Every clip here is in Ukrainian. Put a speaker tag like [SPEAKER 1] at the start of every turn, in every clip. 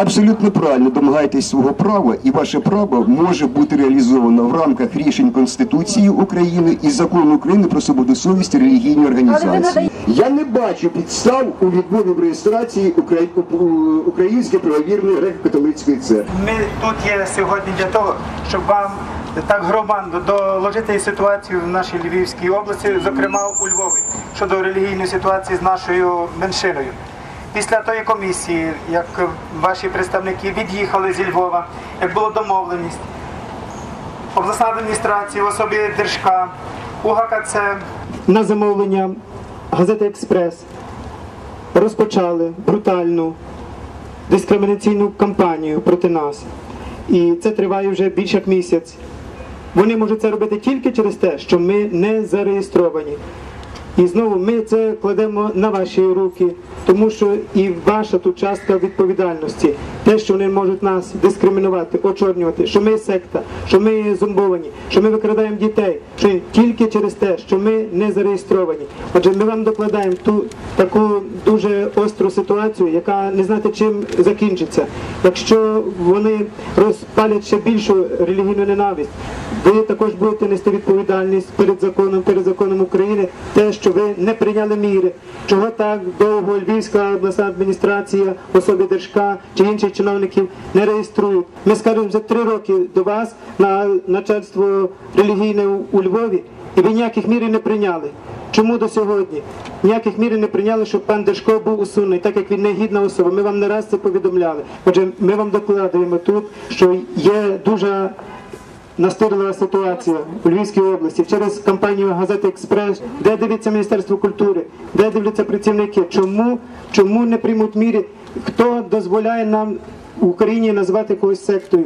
[SPEAKER 1] абсолютно правильно домагаєтесь свого права, і ваше право може бути реалізовано в рамках рішень Конституції України і закону України про свободу совісті релігійні організації. Я не бачу підстав у відмові в реєстрації Украї- Української правовірної греко-католицької церкви.
[SPEAKER 2] Ми тут є сьогодні для того, щоб вам так громадно доложити ситуацію в нашій Львівській області, зокрема у Львові, щодо релігійної ситуації з нашою меншиною. Після тої комісії, як ваші представники від'їхали зі Львова, як було домовленість, обласна адміністрація особі Держка, УГКЦ на замовлення газети Експрес розпочали брутальну дискримінаційну кампанію проти нас. І це триває вже більше як місяць. Вони можуть це робити тільки через те, що ми не зареєстровані. І знову ми це кладемо на ваші руки, тому що і ваша тут частка відповідальності. Те, що вони можуть нас дискримінувати, очорнювати, що ми секта, що ми зомбовані, що ми викрадаємо дітей, що тільки через те, що ми не зареєстровані. Отже, ми вам докладаємо ту таку дуже остру ситуацію, яка не знати чим закінчиться. Якщо вони розпалять ще більшу релігійну ненависть, ви також будете нести відповідальність перед законом, перед законом України, те, що ви не прийняли міри, чого так довго Львівська обласна адміністрація, в особі Держка чи інших чиновників не реєструють. Ми скажемо за три роки до вас на начальство релігійне у- Львові, і ви ніяких мір не прийняли. Чому до сьогодні? Ніяких мір не прийняли, щоб пан Дешко був усунений, так як він не гідна особа. Ми вам не раз це повідомляли. Отже, ми вам докладуємо тут, що є дуже настирлива ситуація у Львівській області через кампанію газети Експрес, де дивиться Міністерство культури, де дивляться працівники. Чому, чому не приймуть міри? Хто дозволяє нам в Україні називати когось сектою?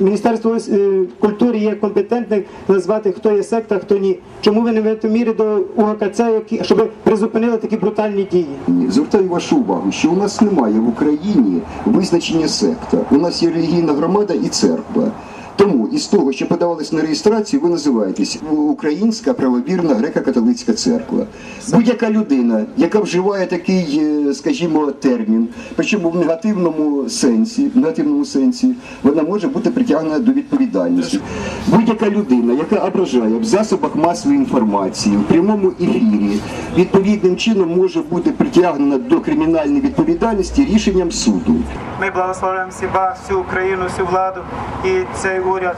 [SPEAKER 2] Міністерство е, культури є компетентне назвати, хто є секта, хто ні. Чому ви не ведете міри до УГКЦ, щоб призупинили такі брутальні дії?
[SPEAKER 1] Звертаю вашу увагу, що у нас немає в Україні визначення секта. У нас є релігійна громада і церква. Тому із того, що подавалось на реєстрацію, ви називаєтесь Українська правовірна греко-католицька церква. Будь-яка людина, яка вживає такий, е, скажімо, термін, причому в негативному сенсі, в негативному сенсі, вона може бути притягнена до відповідальності. Будь-яка людина, яка ображає в засобах масової інформації, в прямому ефірі, відповідним чином може бути притягнена до кримінальної відповідальності рішенням суду.
[SPEAKER 2] Ми благословляємо всю Україну, всю владу і цей уряд.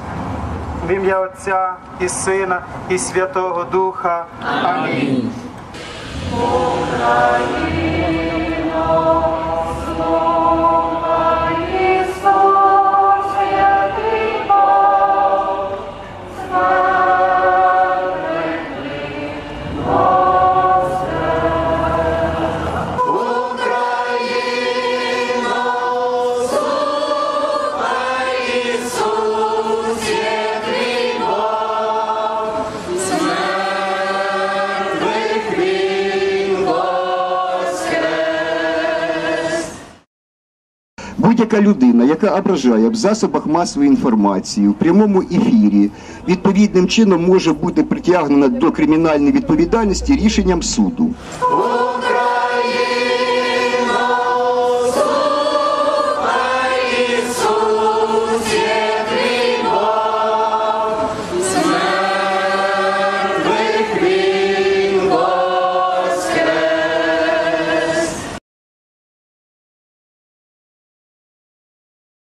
[SPEAKER 2] В ім'я Отця і Сина, і Святого Духа. Амінь.
[SPEAKER 3] Ісус
[SPEAKER 1] Будь-яка людина, яка ображає в засобах масової інформації, в прямому ефірі, відповідним чином може бути притягнена до кримінальної відповідальності рішенням суду.